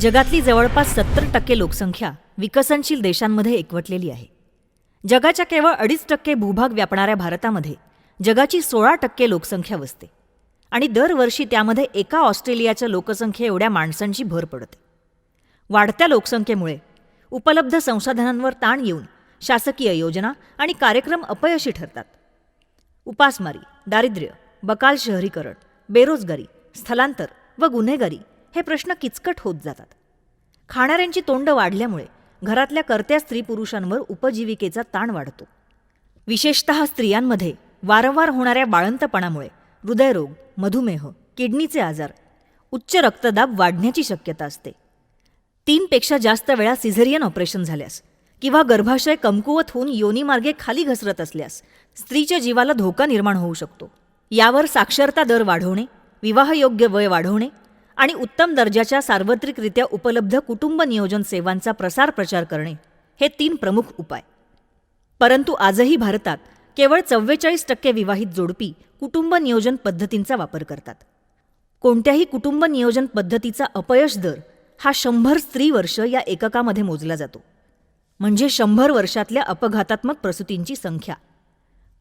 जगातली जवळपास सत्तर टक्के लोकसंख्या विकसनशील देशांमध्ये एकवटलेली आहे. जगाच्या केवळ अडीच टक्के भूभाग व्यापणाऱ्या भारतामध्ये जगाची सोळा टक्के लोकसंख्या वसते. आणि दरवर्षी त्यामध्ये एका ऑस्ट्रेलियाच्या लोकसंख्ये एवढ्या माणसांची भर पडते. वाढत्या लोकसंख्येमुळे उपलब्ध संसाधनांवर ताण येऊन शासकीय योजना आणि कार्यक्रम अपयशी ठरतात. उपासमारी दारिद्र्य बकाल शहरीकरण बेरोजगारी स्थलांतर व गुन्हेगारी हे प्रश्न किचकट होत जातात. खाणाऱ्यांची तोंड वाढल्यामुळे घरातल्या कर्त्या स्त्री पुरुषांवर उपजीविकेचा ताण वाढतो. विशेषत स्त्रियांमध्ये वारंवार होणाऱ्या बाळंतपणामुळे हृदयरोग मधुमेह किडनीचे आजार उच्च रक्तदाब वाढण्याची शक्यता असते. तीनपेक्षा जास्त वेळा सिझेरियन ऑपरेशन झाल्यास किंवा गर्भाशय कमकुवत होऊन योनीमार्गे खाली घसरत असल्यास स्त्रीच्या जीवाला धोका निर्माण होऊ शकतो. यावर साक्षरता दर वाढवणे विवाहयोग्य वय वाढवणे आणि उत्तम दर्जाच्या सार्वत्रिकरित्या उपलब्ध कुटुंब नियोजन सेवांचा प्रसार प्रचार करणे हे तीन प्रमुख उपाय. परंतु आजही भारतात केवळ चव्वेचाळीस टक्के विवाहित जोडपी कुटुंब नियोजन पद्धतींचा वापर करतात. कोणत्याही कुटुंब नियोजन पद्धतीचा अपयश दर हा शंभर स्त्री वर्ष या एककामध्ये मोजला जातो. म्हणजे शंभर वर्षातल्या अपघातात्मक प्रसूतींची संख्या.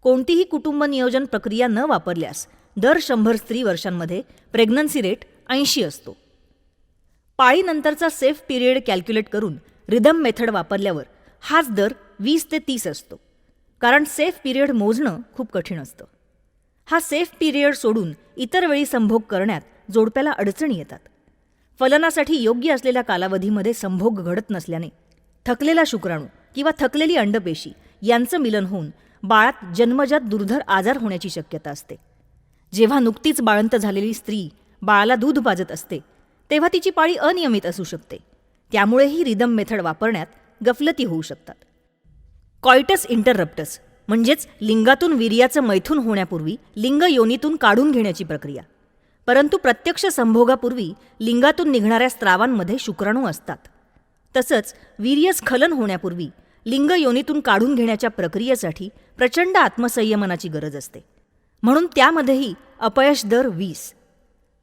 कोणतीही कुटुंब नियोजन प्रक्रिया न वापरल्यास दर शंभर स्त्री वर्षांमध्ये प्रेग्नन्सी रेट ऐंशी असतो. पाळीनंतरचा सेफ पिरियड कॅल्क्युलेट करून रिदम मेथड वापरल्यावर हाच दर वीस ते तीस असतो. कारण सेफ पिरियड मोजणं खूप कठीण असतं. हा सेफ पिरियड सोडून इतर वेळी संभोग करण्यात जोडप्याला अडचणी येतात. फलनासाठी योग्य असलेल्या कालावधीमध्ये संभोग घडत नसल्याने थकलेला शुक्राणू किंवा थकलेली अंडपेशी यांचं मिलन होऊन बाळात जन्मजात दुर्धर आजार होण्याची शक्यता असते. जेव्हा नुकतीच बाळंत झालेली स्त्री बाळाला दूध पाजत असते. तेव्हा तिची पाळी अनियमित असू शकते. त्यामुळेही रिदम मेथड वापरण्यात गफलती होऊ शकतात. कॉयटस इंटररप्टस म्हणजेच लिंगातून वीर्याचं मैथून होण्यापूर्वी लिंग योनीतून काढून घेण्याची प्रक्रिया. परंतु प्रत्यक्ष संभोगापूर्वी लिंगातून निघणाऱ्या स्त्रावांमध्ये शुक्राणू असतात. तसंच वीर्यस्खलन होण्यापूर्वी लिंग योनीतून काढून घेण्याच्या प्रक्रियेसाठी प्रचंड आत्मसंयमनाची गरज असते. म्हणून त्यामध्येही अपयश दर वीस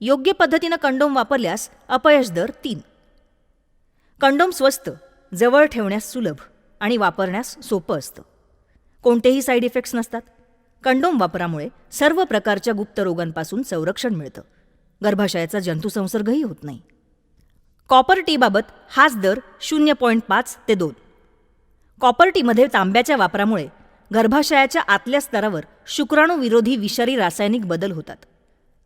योग्य पद्धतीनं कंडोम वापरल्यास अपयश दर तीन. कंडोम स्वस्त जवळ ठेवण्यास सुलभ आणि वापरण्यास सोपं असतं. कोणतेही साईड इफेक्ट्स नसतात. कंडोम वापरामुळे सर्व प्रकारच्या गुप्त रोगांपासून संरक्षण मिळतं. गर्भाशयाचा जंतुसंसर्गही होत नाही. कॉपर टीबाबत हाच दर शून्य पॉईंट पाच ते दोन. कॉपर टीमध्ये तांब्याच्या वापरामुळे गर्भाशयाच्या आतल्या स्तरावर शुक्राणूविरोधी विषारी रासायनिक बदल होतात.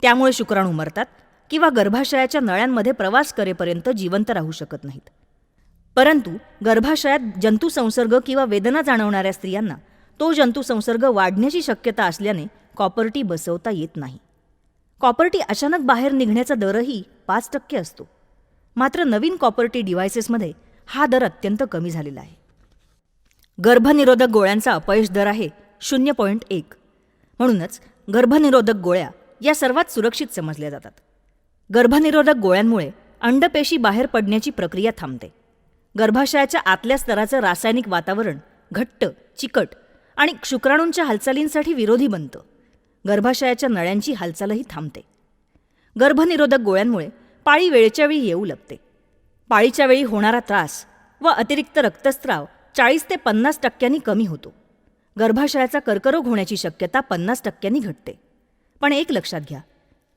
त्यामुळे शुक्राणू मरतात किंवा गर्भाशयाच्या नळ्यांमध्ये प्रवास करेपर्यंत जिवंत राहू शकत नाहीत. परंतु गर्भाशयात जंतुसंसर्ग किंवा वेदना जाणवणाऱ्या स्त्रियांना तो जंतुसंसर्ग वाढण्याची शक्यता असल्याने कॉपर्टी बसवता येत नाही. कॉपर्टी अचानक बाहेर निघण्याचा दरही पाच टक्के असतो. मात्र नवीन कॉपर्टी डिव्हायसेसमध्ये हा दर अत्यंत कमी झालेला आहे. गर्भनिरोधक गोळ्यांचा अपयश दर आहे शून्य पॉईंट एक. म्हणूनच गर्भनिरोधक गोळ्या या सर्वात सुरक्षित समजल्या जातात. गर्भनिरोधक गोळ्यांमुळे अंडपेशी बाहेर पडण्याची प्रक्रिया थांबते. गर्भाशयाच्या आतल्या स्तराचं रासायनिक वातावरण घट्ट चिकट आणि शुक्राणूंच्या हालचालींसाठी विरोधी बनतं. गर्भाशयाच्या नळ्यांची हालचालही थांबते. गर्भनिरोधक गोळ्यांमुळे पाळी वेळच्या वेळी येऊ लागते. पाळीच्या वेळी होणारा त्रास व अतिरिक्त रक्तस्राव चाळीस ते पन्नास टक्क्यांनी कमी होतो. गर्भाशयाचा कर्करोग होण्याची शक्यता पन्नास टक्क्यांनी घटते. पण एक लक्षात घ्या.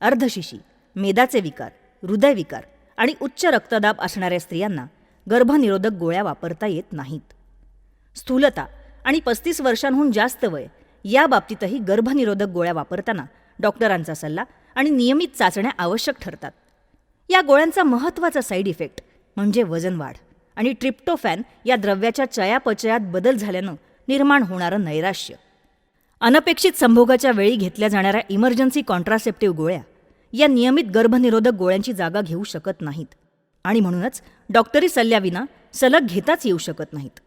अर्धशिशी मेदाचे विकार हृदयविकार आणि उच्च रक्तदाब असणाऱ्या स्त्रियांना गर्भनिरोधक गोळ्या वापरता येत नाहीत. स्थूलता आणि पस्तीस वर्षांहून जास्त वय या बाबतीतही गर्भनिरोधक गोळ्या वापरताना डॉक्टरांचा सल्ला आणि नियमित चाचण्या आवश्यक ठरतात. या गोळ्यांचा महत्त्वाचा साईड इफेक्ट म्हणजे वजन वाढ आणि ट्रिप्टोफॅन या द्रव्याच्या चयापचयात बदल झाल्यानं निर्माण होणारं नैराश्य. अनपेक्षित संभोगाच्या वेळी घेतल्या जाणाऱ्या इमर्जन्सी कॉन्ट्रासेप्टिव्ह गोळ्या या नियमित गर्भनिरोधक गोळ्यांची जागा घेऊ शकत नाहीत. आणि म्हणूनच डॉक्टरी सल्ल्याविना सलग घेताच येऊ शकत नाहीत.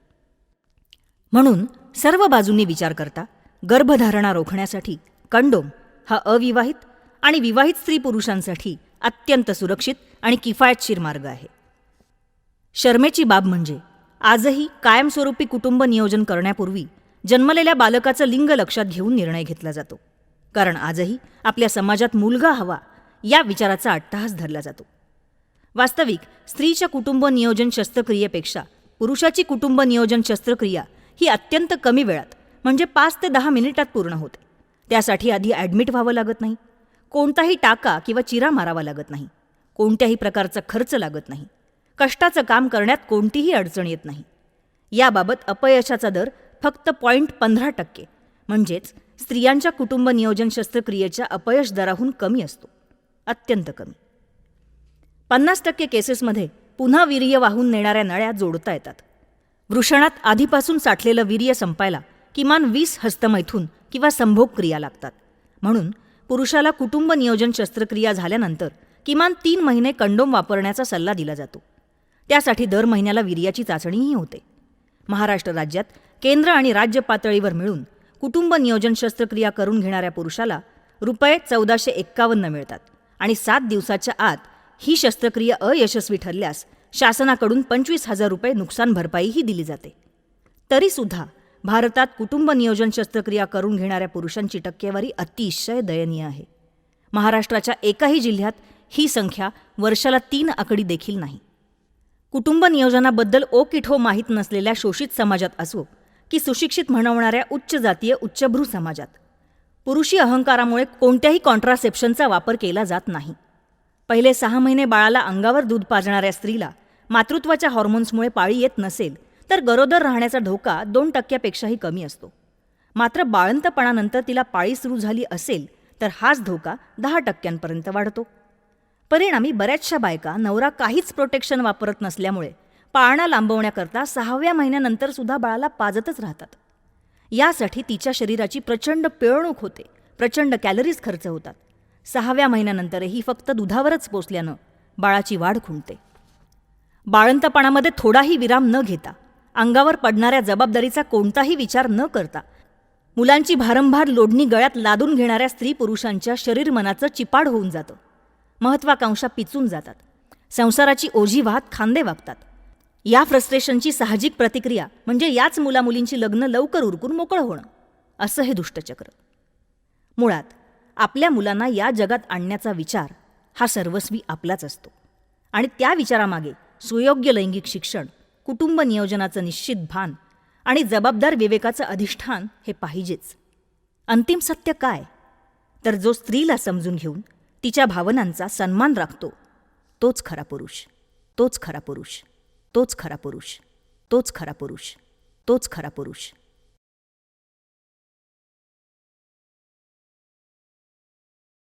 म्हणून सर्व बाजूंनी विचार करता गर्भधारणा रोखण्यासाठी कंडोम हा अविवाहित आणि विवाहित स्त्री पुरुषांसाठी अत्यंत सुरक्षित आणि किफायतशीर मार्ग आहे. शर्मेची बाब म्हणजे आजही कायमस्वरूपी कुटुंब नियोजन करण्यापूर्वी जन्मलेल्या बालकाचं लिंग लक्षात घेऊन निर्णय घेतला जातो. कारण आजही आपल्या समाजात मुलगा हवा या विचाराचा अट्टहास धरला जातो. वास्तविक स्त्रीच्या कुटुंब नियोजन शस्त्रक्रियेपेक्षा पुरुषाची कुटुंब नियोजन शस्त्रक्रिया ही अत्यंत कमी वेळात म्हणजे पाच ते दहा मिनिटात पूर्ण होते. त्यासाठी आधी ॲडमिट व्हावं लागत नाही. कोणताही टाका किंवा चिरा मारावा लागत नाही. कोणत्याही प्रकारचा खर्च लागत नाही. कष्टाचं काम करण्यात कोणतीही अडचण येत नाही. याबाबत अपयशाचा दर फक्त पॉईंट पंधरा टक्के. म्हणजेच स्त्रियांच्या कुटुंब नियोजन शस्त्रक्रियेच्या अपयश दराहून कमी असतो. अत्यंत कमी. पन्नास टक्के केसेसमध्ये पुन्हा वीर्य वाहून नेणाऱ्या नळ्या जोडता येतात. वृषणात आधीपासून साठलेलं वीर्य संपायला किमान वीस हस्तमैथून किंवा संभोग क्रिया लागतात. म्हणून पुरुषाला कुटुंब नियोजन शस्त्रक्रिया झाल्यानंतर किमान तीन महिने कंडोम वापरण्याचा सल्ला दिला जातो. त्यासाठी दर महिन्याला वीर्याची चाचणीही होते. महाराष्ट्र राज्यात केंद्र आणि राज्य पातळीवर मिळून कुटुंब नियोजन शस्त्रक्रिया करून घेणाऱ्या पुरुषाला रुपये चौदाशे एक्कावन्न मिळतात. आणि सात दिवसाच्या आत ही शस्त्रक्रिया अयशस्वी ठरल्यास शासनाकडून पंचवीस हजार रुपये नुकसान भरपाईही दिली जाते. तरीसुद्धा भारतात कुटुंब नियोजन शस्त्रक्रिया करून घेणाऱ्या पुरुषांची टक्केवारी अतिशय दयनीय आहे. महाराष्ट्राच्या एकाही जिल्ह्यात ही संख्या वर्षाला तीन आकडी देखील नाही. कुटुंब नियोजनाबद्दल ओ किठो माहीत नसलेल्या शोषित समाजात असो की सुशिक्षित म्हणवणाऱ्या उच्च जातीय उच्चभ्रू समाजात. पुरुषी अहंकारामुळे कोणत्याही कॉन्ट्रासेप्शनचा वापर केला जात नाही. पहिले सहा महिने बाळाला अंगावर दूध पाजणाऱ्या स्त्रीला मातृत्वाच्या हॉर्मोन्समुळे पाळी येत नसेल तर गरोदर राहण्याचा धोका दोन टक्क्यापेक्षाही कमी असतो. मात्र बाळंतपणानंतर तिला पाळी सुरू झाली असेल तर हाच धोका दहा टक्क्यांपर्यंत वाढतो. परिणामी बऱ्याचशा बायका नवरा काहीच प्रोटेक्शन वापरत नसल्यामुळे पाळणा लांबवण्याकरता सहाव्या महिन्यानंतर सुद्धा बाळाला पाजतच राहतात. यासाठी तिच्या शरीराची प्रचंड पिळवणूक होते. प्रचंड कॅलरीज खर्च होतात. सहाव्या महिन्यानंतरही फक्त दुधावरच पोचल्यानं बाळाची वाढ खुंटते. बाळंतपणामध्ये थोडाही विराम न घेता अंगावर पडणाऱ्या जबाबदारीचा कोणताही विचार न करता मुलांची भारंभार लोढणी गळ्यात लादून घेणाऱ्या स्त्री पुरुषांच्या शरीर मनाचं चिपाड होऊन जातं. महत्वाकांक्षा पिचून जातात. संसाराची ओझी वाहत खांदे वागतात. या फ्रस्ट्रेशनची साहजिक प्रतिक्रिया म्हणजे याच मुलामुलींची लग्न लवकर उरकून मोकळं होणं. असं हे दुष्टचक्र. मुळात आपल्या मुलांना या जगात आणण्याचा विचार हा सर्वस्वी आपलाच असतो. आणि त्या विचारामागे सुयोग्य लैंगिक शिक्षण कुटुंब नियोजनाचं निश्चित भान आणि जबाबदार विवेकाचं अधिष्ठान हे पाहिजेच. अंतिम सत्य काय? तर जो स्त्रीला समजून घेऊन तिच्या भावनांचा सन्मान राखतो तोच खरा पुरुष तोच खरा पुरुष. तोच खरा पुरुष तोच खरा पुरुष तोच खरा पुरुष.